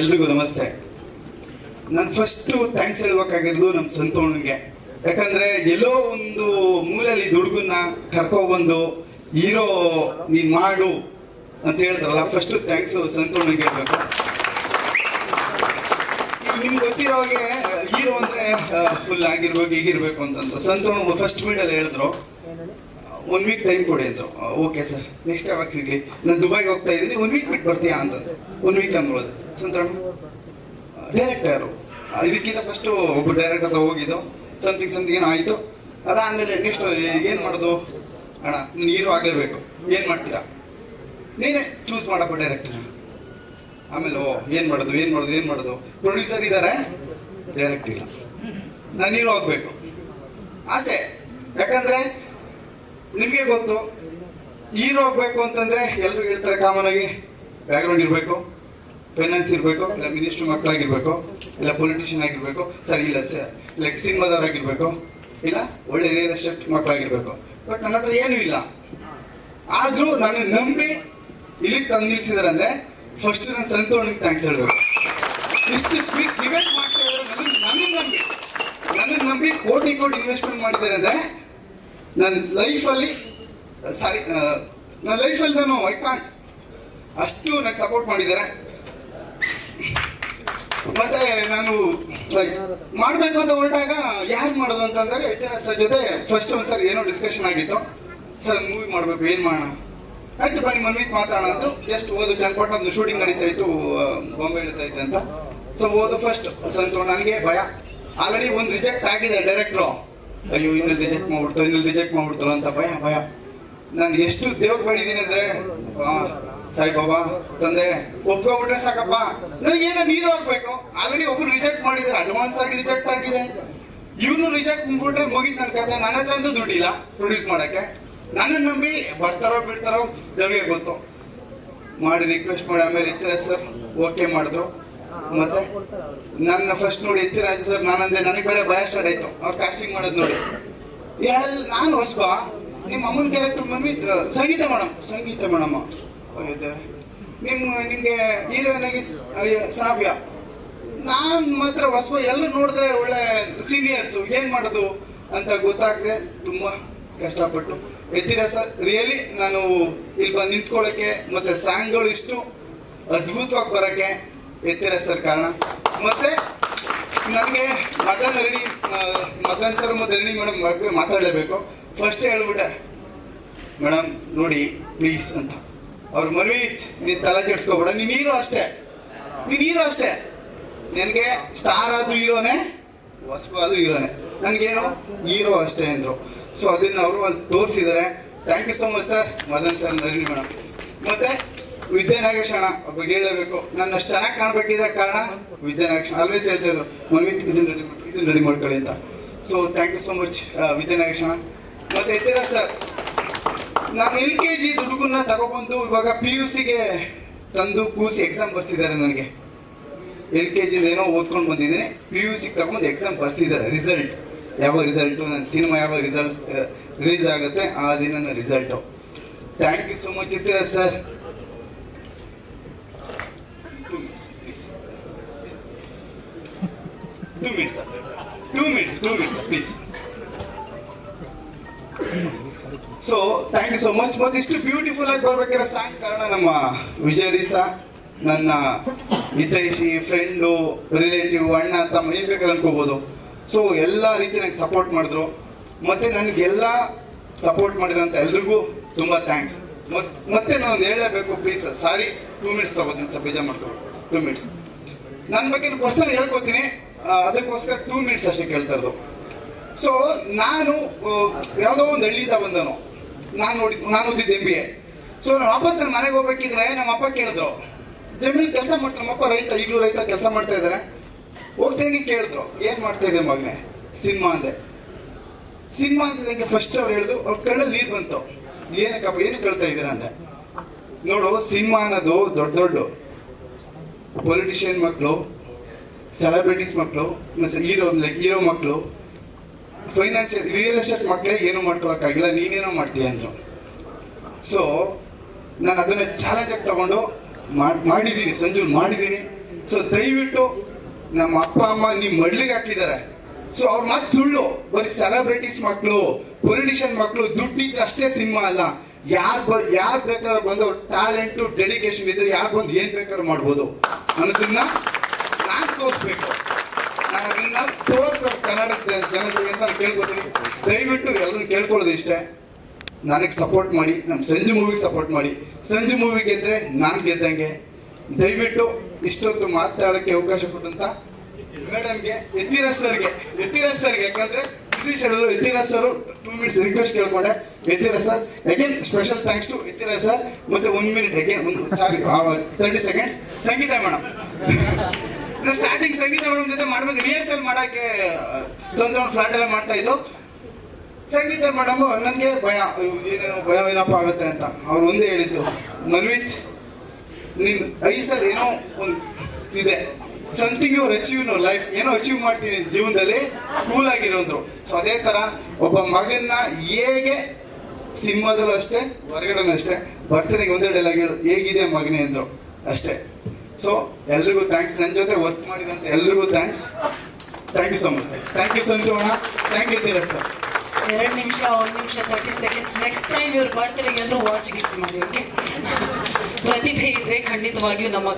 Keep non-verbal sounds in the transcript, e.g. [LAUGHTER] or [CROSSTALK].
ಎಲ್ರಿಗೂ ನಮಸ್ತೆ. ನಾನು ಫಸ್ಟು ಥ್ಯಾಂಕ್ಸ್ ಹೇಳ್ಬೇಕಾಗಿರೋದು ನಮ್ಮ ಸಂತೋಣನ್ಗೆ ಯಾಕಂದ್ರೆ ಎಲ್ಲೋ ಒಂದು ಮೂಲೆಯಲ್ಲಿ ದುಡುಗನ್ನ ಕರ್ಕೊಬಂದು ಹೀರೋ ನೀನ್ ಮಾಡು ಅಂತ ಹೇಳ್ತಾರಲ್ಲ ಫಸ್ಟು ಥ್ಯಾಂಕ್ಸು ಸಂತೋಣನ್ಗೆ ಹೇಳ್ಬೇಕು. ನಿಮ್ಗೆ ಗೊತ್ತಿರೋ ಹಾಗೆ, ಹೀರೋ ಅಂದ್ರೆ ಫುಲ್ ಆಗಿರ್ಬೇಕು, ಹೀಗಿರ್ಬೇಕು ಅಂತಂದ್ರು. ಸಂತೋಣ ಫಸ್ಟ್ ಮೀಟಲ್ಲಿ ಹೇಳಿದ್ರು. ಒನ್ ವೀಕ್ ಟೈಮ್ ಕೊಡಿ ಅಂದ್ರು. ಓಕೆ ಸರ್ ನೆಕ್ಸ್ಟ್ ಯಾವಾಗ ಸಿಗ್ಲಿ? ನಾನು ದುಬೈಗೆ ಹೋಗ್ತಾ ಇದ್ದೀನಿ. ಒನ್ ವೀಕ್ ಬಿಟ್ಟು ಬರ್ತೀಯಾ ಅಂತ ಒನ್ ವೀಕ್ ಅಂದ್ಬಿಡೋದು. ಸಂತೋಣ ಡೈರೆಕ್ಟರು ಇದಕ್ಕಿಂತ ಫಸ್ಟು ಒಬ್ಬ ಡೈರೆಕ್ಟ್ ಹತ್ರ ಹೋಗಿದ್ದು. ಸಂತಿಗೆ ಸಂತಿಗೆ ಏನೋ ಆಯಿತು. ಅದಾದಮೇಲೆ ನೆಕ್ಸ್ಟ್ ಏನು ಮಾಡೋದು? ಅಣ್ಣ ನೀರು ಆಗಲೇಬೇಕು. ಏನು ಮಾಡ್ತೀರಾ? ನೀನೇ ಚೂಸ್ ಮಾಡಪ್ಪ ಡೈರೆಕ್ಟರ್ ಆಮೇಲೆ, ಓ, ಏನು ಮಾಡೋದು ಏನು ಮಾಡೋದು ಏನು ಮಾಡೋದು? ಪ್ರೊಡ್ಯೂಸರ್ ಇದ್ದಾರೆ ಡೈರೆಕ್ಟ್ ಇಲ್ಲ. ನಾನು ನೀರು ಆಗಬೇಕು. ಆಸೆ. ಯಾಕಂದ್ರೆ ನಿಮಗೆ ಗೊತ್ತು. ಹೀರೋ ಹೋಗ್ಬೇಕು ಅಂತಂದ್ರೆ ಎಲ್ರು ಹೇಳ್ತಾರೆ ಕಾಮನ್ ಆಗಿ. ಬ್ಯಾಕ್ಗ್ರೌಂಡ್ ಇರಬೇಕು ಫೈನಾನ್ಸ್ ಇರಬೇಕು, ಇಲ್ಲ ಮಿನಿಸ್ಟರ್ ಮಕ್ಕಳಾಗಿರ್ಬೇಕು, ಇಲ್ಲ ಪೊಲಿಟಿಷಿಯನ್ ಆಗಿರ್ಬೇಕು, ಸರಿ, ಇಲ್ಲ ಲೈಕ್ ಸಿನಿಮಾದವರಾಗಿರ್ಬೇಕು, ಇಲ್ಲ ಒಳ್ಳೆ ರಿಯಲ್ ಎಸ್ಟೇಟ್ ಮಕ್ಕಳಾಗಿರ್ಬೇಕು. ಬಟ್ ನನ್ನ ಹತ್ರ ಏನೂ ಇಲ್ಲ. ಆದರೂ ನಾನು ನಂಬಿ ಇಲ್ಲಿಗೆ ತಂದು ನಿಲ್ಸಿದಾರೆ ಅಂದ್ರೆ ಫಸ್ಟ್ ನಾನು ಸಂತೋಣಿಗೆ ಥ್ಯಾಂಕ್ಸ್ ಹೇಳಬೇಕು. ಇಷ್ಟು ಕ್ವಿಕ್ ಡಿಬೇಟ್ ಮಾಡ್ತಾ ಇದ್ದಾರೆ ನನಗೆ ನನ್ನ ನಂಬಿ. ನನಗೆ ನಂಬಿ ಕೋಟಿ ಕೋಟಿ ಇನ್ವೆಸ್ಟ್ಮೆಂಟ್ ಮಾಡಿದ್ದಾರೆ ಅಂದ್ರೆ ನನ್ನ ಲೈಫಲ್ಲಿ ಸಾರಿ ನನ್ನ ಲೈಫಲ್ಲಿ ನಾನು ಐ ಕಾಂಟ್ ಅಷ್ಟು ನನಗೆ ಸಪೋರ್ಟ್ ಮಾಡಿದ್ದಾರೆ. ಮತ್ತೆ ನಾನು ಮಾಡಬೇಕು ಅಂತ ಹೊರಟಾಗ ಯಾರು ಮಾಡೋದು ಅಂತಂದಾಗ ಇತಿಹಾಸ ಸರ್ ಜೊತೆ ಫಸ್ಟ್ ಒಂದ್ಸರಿ ಏನೋ ಡಿಸ್ಕಷನ್ ಆಗಿತ್ತು. ಸರ್ ಮೂವಿ ಮಾಡಬೇಕು, ಏನು ಮಾಡೋಣ? ಆಯ್ತು ಬನ್ನಿ ಮನ್ವಿತ್ ಮಾತಾಡೋಣ ಅಂತ ಜಸ್ಟ್ ಓದು ಚನ್ನಪಟ್ಟ ಒಂದು ಶೂಟಿಂಗ್ ನಡೀತಾ ಇತ್ತು ಬಾಂಬೆ ನಡೀತಾ ಇತ್ತು ಅಂತ. ಸೊ ಓದು ಫಸ್ಟ್ ಸಂತು ನನಗೆ ಭಯ. ಆಲ್ರೆಡಿ ಒಂದು ರಿಜೆಕ್ಟ್ ಆಗಿದೆ ಡೈರೆಕ್ಟ್ರು ಅಯ್ಯೋ ಇನ್ನು ರಿಜೆಕ್ಟ್ ಮಾಡ್ಬಿಡ್ತಾರೆ ಇನ್ನು ರಿಜೆಕ್ಟ್ ಮಾಡ್ಬಿಡ್ತಾರೆ ಅಂತ ಭಯ ಭಯ. ನಾನು ಎಷ್ಟು ದೇವ್ರ ಮಾಡಿದ್ದೀನಿ ಅಂದ್ರೆ ಸಾಯಿ ಸಾಯಿಬಾಬಾ, ತಂದೆ, ಒಪ್ಕೊಬಿಟ್ರೆ ಸಾಕಪ್ಪ. ನನಗೇನೋ ನೀರು ಹಾಕ್ಬೇಕು ಆಲ್ರೆಡಿ ಒಬ್ರು ರಿಜೆಕ್ಟ್ ಮಾಡಿದ್ದಾರೆ ಅಡ್ವಾನ್ಸ್ ಆಗಿ ರಿಜೆಕ್ಟ್ ಆಗಿದೆ. ಇವನು ರಿಜೆಕ್ಟ್ ಮಾಡ್ಬಿಟ್ರೆ ಮುಗಿದ್ ನನ್ನ ಕತೆ ನನ್ನ ಹತ್ರ ಅಂತೂ ದುಡ್ಡಿಲ್ಲ ಪ್ರೊಡ್ಯೂಸ್ ಮಾಡಕ್ಕೆ. ನನ್ನನ್ನು ನಂಬಿ ಬರ್ತಾರೋ ಬಿಡ್ತಾರೋ ದೇವ್ರಿಗೆ ಗೊತ್ತು. ಮಾಡಿ ರಿಕ್ವೆಸ್ಟ್ ಮಾಡಿ, ಆಮೇಲೆ ಇತ್ತರೆ ಸರ್ ಓಕೆ ಮಾಡಿದ್ರು. ಮತ್ತೆ ನನ್ನ ಫಸ್ಟ್ ನೋಡಿ ಎತ್ತಿರಾಜ್ ಸರ್ ನಾನಂದೆ ನನಗೆ ಬೇರೆ ಭಯ ಸ್ಟಾರ್ಟ್ ಆಯ್ತು. ಅವ್ರು ಕಾಸ್ಟಿಂಗ್ ಮಾಡೋದು ನೋಡಿ. ಎಲ್, ನಾನು ಹೊಸಬ ನಿಮ್ಮ ಅಮ್ಮನ character mummy Sangeetha madam Sangeetha madam. ನಿಮ್ಮ, ನಿಮಗೆ ಹೀರೋಯಿನ್ ಆಗಿ ಸಾವ್ಯ. ನಾನ್ ಮಾತ್ರ ಹೊಸಬ ಎಲ್ಲ ನೋಡಿದ್ರೆ ಒಳ್ಳೆ ಸೀನಿಯರ್ಸು ಏನ್ ಮಾಡೋದು ಅಂತ ಗೊತ್ತಾಗದೆ, ತುಂಬಾ ಕಷ್ಟಪಟ್ಟು. ಎತ್ತಿರ ಸರ್ ರಿಯಲಿ ನಾನು ಇಲ್ಲಿ ಬಂದು ನಿಂತ್ಕೊಳ್ಳೋಕೆ ಮತ್ತೆ ಸಾಂಗ್ಗಳು ಇಷ್ಟು ಅದ್ಭುತವಾಗಿ ಬರೋಕ್ಕೆ ಎತ್ತಿರ ಸರ್ ಕಾರಣ. ಮತ್ತೆ ನನಗೆ ಮದನ್ ರೆಡಿ ಮದನ್ ಸರ್ ಮತ್ತು ರಣಿ ಮೇಡಮ್ ಮಾತಾಡಲೇಬೇಕು. ಫಸ್ಟ್ ಹೇಳ್ಬಿಟ್ಟೆ, ಮೇಡಮ್, ನೋಡಿ ಪ್ಲೀಸ್ ಅಂತ. ಅವ್ರು ಮನವಿ ನೀನು ತಲೆ ಕೆಡ್ಸ್ಕೊಬೇಡ. ನೀನು ನೀರು ಅಷ್ಟೇ. ನೀನು ನೀರು ಅಷ್ಟೇ. ನನಗೆ ಸ್ಟಾರ್ ಆದರೂ ಹೀರೋನೇ ವಸ್ತು ಆದ್ರೂ ಹೀರೋನೇ. ನನಗೇನು ಹೀರೋ ಅಷ್ಟೇ ಅಂದರು. ಸೊ ಅದನ್ನ ಅವರು ಅಲ್ಲಿ ತೋರಿಸಿದ್ದಾರೆ thank you so much sir Madan sir ನರಿ ಮೇಡಮ್. ಮತ್ತೆ ವಿದ್ಯಾ ನಾಗೇಶ್ ಅಣ್ಣ ಬಗ್ಗೆ ಹೇಳಬೇಕು ನನ್ನ ಅಷ್ಟು ಚೆನ್ನಾಗಿ ಕಾಣ್ಬೇಕಿದ್ರೆ ಕಾರಣ ವಿದ್ಯಾನಾಗ ಕ್ಷಣ ಆಲ್ವೇಸ್ ಹೇಳ್ತಾ ಇದ್ರು, ಮನ್ವಿತ್, ಇದನ್ನ ರೆಡಿ ಇದನ್ನ ರೆಡಿ ಮಾಡ್ಕೊಳ್ಳಿ ಅಂತ. So thank you so much ವಿದ್ಯಾನಾಗ ಅಣ್ಣ. ಮತ್ತೆ ಎತ್ತಿರ ಸರ್ ನಾನು ಎಲ್ ಕೆ ಜಿ ದುಡುಗನ್ನ ತಗೊಬಂದು ಇವಾಗ ಪಿ ಯು ಸಿಗೆ ತಂದು ಕೂಸಿ ಎಕ್ಸಾಮ್ ಬರ್ಸಿದ್ದಾರೆ ನನಗೆ. ಎಲ್ ಕೆ ಜಿ ಏನೋ ಓದ್ಕೊಂಡು ಬಂದಿದ್ದೀನಿ. ಪಿ ಯು ಸಿಗೆ ತಗೊಂಡು ಎಕ್ಸಾಮ್ ಬರ್ಸಿದ್ದಾರೆ ರಿಸಲ್ಟ್ ಯಾವಾಗ ರಿಸಲ್ಟು ನನ್ನ ಸಿನಿಮಾ ಯಾವಾಗ ರಿಸಲ್ಟ್ ರಿಲೀಸ್ ಆಗುತ್ತೆ, ಆ ದಿನ result thank you so much ಇರ್ತೀರ sir two minutes two minutes please so thank you so much ಮತ್ತೆ ಇಷ್ಟು ಬ್ಯೂಟಿಫುಲ್ ಆಗಿ ಬರ್ಬೇಕಾದ್ರೆ ಸಾಂಗ್ ಕಾರಣ ನಮ್ಮ ವಿಜಯ್ ರೀಸಾ ನನ್ನ ಹಿತೈಷಿ ಫ್ರೆಂಡು ರಿಲೇಟಿವ್ ಅಣ್ಣ, ತಮ್ಮ, ಏನ್ ಬೇಕಾದ್ರೆ ಅನ್ಕೋಬಹುದು ಸೊ ಎಲ್ಲ ರೀತಿ ನನಗೆ ಸಪೋರ್ಟ್ ಮಾಡಿದ್ರು. ಮತ್ತೆ ನನಗೆಲ್ಲ ಸಪೋರ್ಟ್ ಮಾಡಿರೋಂಥ ಎಲ್ರಿಗೂ ತುಂಬ ಥ್ಯಾಂಕ್ಸ್ ಮತ್ತೆ ನಾನು ಒಂದು ಹೇಳಲೇಬೇಕು ಪ್ಲೀಸ್ ಸಾರಿ ಟೂ ಮಿನಿಟ್ಸ್ ತಗೋತೀನಿ ಸರ್ ಬೇಜಾರು ಮಾಡ್ಕೊಂಡು ಟೂ ಮಿನಿಟ್ಸ್ ನನ್ನ ಬಗ್ಗೆ ಪರ್ಸನ್ ಹೇಳ್ಕೊತೀನಿ. ಅದಕ್ಕೋಸ್ಕರ ಟೂ ಮಿನಿಟ್ಸ್ ಅಷ್ಟೇ ಕೇಳ್ತಾ ಇರೋದು. ಸೊ ನಾನು ಯಾವುದೋ ಒಂದು ಹಳ್ಳಿಯಿಂದ ಬಂದನು ನಾನು ನೋಡಿ, ನಾನು ಓದಿದ್ದು ಎಂ ಬಿ ಎ ಸೊ ನಾನು ವಾಪಸ್ ನನ್ನ ಮನೆಗೆ ಹೋಗ್ಬೇಕಿದ್ರೆ ನಮ್ಮ ಅಪ್ಪ ಕೇಳಿದ್ರು. ಜಮೀನು ಕೆಲಸ ಮಾಡ್ತಾರೆ ನಮ್ಮಪ್ಪ ರೈತ, ಈಗಲೂ ರೈತ ಕೆಲಸ ಮಾಡ್ತಾ ಇದ್ದಾರೆ ಹೋಗ್ತೀನಿ ಕೇಳಿದ್ರು. ಏನು ಮಾಡ್ತಾ ಇದೆ ಮಗನೇ? ಸಿನಿಮಾ ಅಂದೆ. ಸಿನಿಮಾ ಅಂತ ಫಸ್ಟ್ ಅವ್ರು ಹೇಳಿದ್ರು, ಅವ್ರ ಕಣ್ಣಲ್ಲಿ ನೀರು ಬಂತು. ಏನಕ್ಕಪ್ಪ, ಏನು ಕೇಳ್ತಾ ಇದ್ದೀರಾ ಅಂದೆ. ನೋಡು, ಸಿನಿಮಾ ಅನ್ನೋದು ದೊಡ್ಡ ದೊಡ್ಡ ಪೊಲಿಟಿಷಿಯನ್ ಮಕ್ಕಳು ಸೆಲೆಬ್ರಿಟೀಸ್ ಮಕ್ಕಳು ಹೀರೋ ಲೈಕ್ ಹೀರೋ ಮಕ್ಕಳು ಫೈನಾನ್ಷಿಯಲ್ ರಿಯಲ್ ಎಸ್ಟೇಟ್ ಮಕ್ಕಳೇ ಏನು ಮಾಡ್ಕೊಳಕ್ಕಾಗಿಲ್ಲ, ನೀನೇನೋ ಮಾಡ್ತೀಯ ಅಂದರು. ಸೊ ನಾನು ಅದನ್ನ ಚಾಲೆಂಜ್ ಆಗಿ ತಗೊಂಡು ಮಾಡ್- ಮಾಡಿದ್ದೀನಿ ಸಂಜು ಮಾಡಿದ್ದೀನಿ ಸೊ ದಯವಿಟ್ಟು ನಮ್ಮ ಅಪ್ಪ, ಅಮ್ಮ ನಿಮ್ಮ ಮಡ್ಲಿಗೆ ಹಾಕಿದ್ದಾರೆ ಸೊ ಅವ್ರ ಮಾತು ಸುಳ್ಳು. ಬರೀ ಸೆಲೆಬ್ರಿಟೀಸ್ ಮಕ್ಕಳು ಪೊಲಿಟಿಷಿಯನ್ ಮಕ್ಕಳು ದುಡ್ಡಿದ್ರೆ ಅಷ್ಟೇ ಸಿನಿಮಾ ಅಲ್ಲ. ಯಾರು ಬ, ಯಾರು ಬೇಕಾದ್ರೂ ಬಂದು ಟ್ಯಾಲೆಂಟು ಡೆಡಿಕೇಶನ್ ಇದ್ರೆ ಯಾರು ಬಂದು ಏನು ಬೇಕಾದ್ರೂ ಮಾಡ್ಬೋದು. ಅನ್ನೋದನ್ನ ನಾನು ತೋರಿಸ್ಬೇಕು. ನಾನು ಅದನ್ನ ತೋರಿಸ್ಬೇಕು ಕನ್ನಡ ಜನತೆಗೆ ನಾನು ಕೇಳ್ಕೊತೀನಿ. ದಯವಿಟ್ಟು ಎಲ್ಲರೂ ಕೇಳ್ಕೊಳ್ಳೋದು ಇಷ್ಟೇ. ನನಗೆ ಸಪೋರ್ಟ್ ಮಾಡಿ ನಮ್ಮ ಸಂಜು ಮೂವಿಗೆ ಸಪೋರ್ಟ್ ಮಾಡಿ. ಸಂಜು ಮೂವಿ ಗೆದ್ರೆ ನಾನು ಗೆದ್ದಂಗೆ. ದಯವಿಟ್ಟು ಇಷ್ಟೊತ್ತು ಮಾತಾಡೋಕ್ಕೆ ಅವಕಾಶ ಕೊಟ್ಟಂತ ಮೇಡಮ್ಗೆ ಯತಿರಾಜ್ ಸರ್ಗೆ. ಯತಿರಾಜ್ ಸರ್ಗೆ, ಯಾಕಂದ್ರೆ schedule Yathiraj sir two minutes request ಕೇಳ್ಕೊಂಡೆ. Yathiraj sir again special thanks to Yathiraj sir. ಮತ್ತೆ ಒನ್ ಮಿನಿಟ್ ಅಗೇನ್ ಒಂದು ಸಾರಿ thirty seconds Sangeetha madam [LAUGHS] starting Sangeetha madam ಜೊತೆ ಮಾಡ್ಬೇಕು. ರಿಹರ್ಸಲ್ ಮಾಡಕ್ಕೆ ಸಂತೋಷ್ ಫ್ಲಾಟ್ ಎಲ್ಲ ಮಾಡ್ತಾ ಇದ್ದು. ಸಂಗೀತ ಮೇಡಮ್, ನನಗೆ ಭಯ, ಏನೇನು ಭಯ ಏನಪ್ಪ ಆಗುತ್ತೆ ಅಂತ. ಅವ್ರು ಒಂದೇ ಹೇಳಿದ್ದು, ಮನ್ವಿತ್, ನಿನ್ ಐಸಲ್ಲಿ ಏನೋ ಒಂದು ಇದೆ. Something your achieve in life ಏನೋ ಅಚೀವ್ ಮಾಡ್ತೀನಿ ಜೀವನದಲ್ಲಿ ಕೂಲ್ ಆಗಿರೋಂದ್ರು ಸೊ ಅದೇ ತರ, ಒಬ್ಬ ಮಗನ್ನ ಹೇಗೆ ಸಿನಿಮಾದಲ್ಲೂ ಅಷ್ಟೇ, ಹೊರಗಡೆನೂ ಅಷ್ಟೇ ಬರ್ತನೆಗೆ ಒಂದೇ ಡೈಲಾಗ್ ಹೇಳು, ಹೇಗಿದೆ ಮಗನೇ ಅಂದರು. ಅಷ್ಟೇ. ಸೊ ಎಲ್ರಿಗೂ ಥ್ಯಾಂಕ್ಸ್ ನನ್ನ ಜೊತೆ ವರ್ಕ್ ಮಾಡಿದಂತ ಎಲ್ರಿಗೂ thanks thank you so much sir thank you ಸಂತೋಣ thank you ತೀರಸ್ ಸರ್ ಎರಡು ನಿಮಿಷ, ಒಂದು ನಿಮಿಷ ತರ್ಟಿ ಸೆಕೆಂಡ್ಸ್ ನೆಕ್ಸ್ಟ್ ಟೈಮ್ ಇವ್ರ ಬರ್ತ್ಡೇಗೆ ಎಲ್ಲರೂ ವಾಚ್ ಗಿಫ್ಟ್ ಮಾಡಿ ಓಕೆ [LAUGHS] ಪ್ರತಿಭೆ ಇದ್ರೆ ಖಂಡಿತವಾಗಿಯೂ ನಮ್ಮ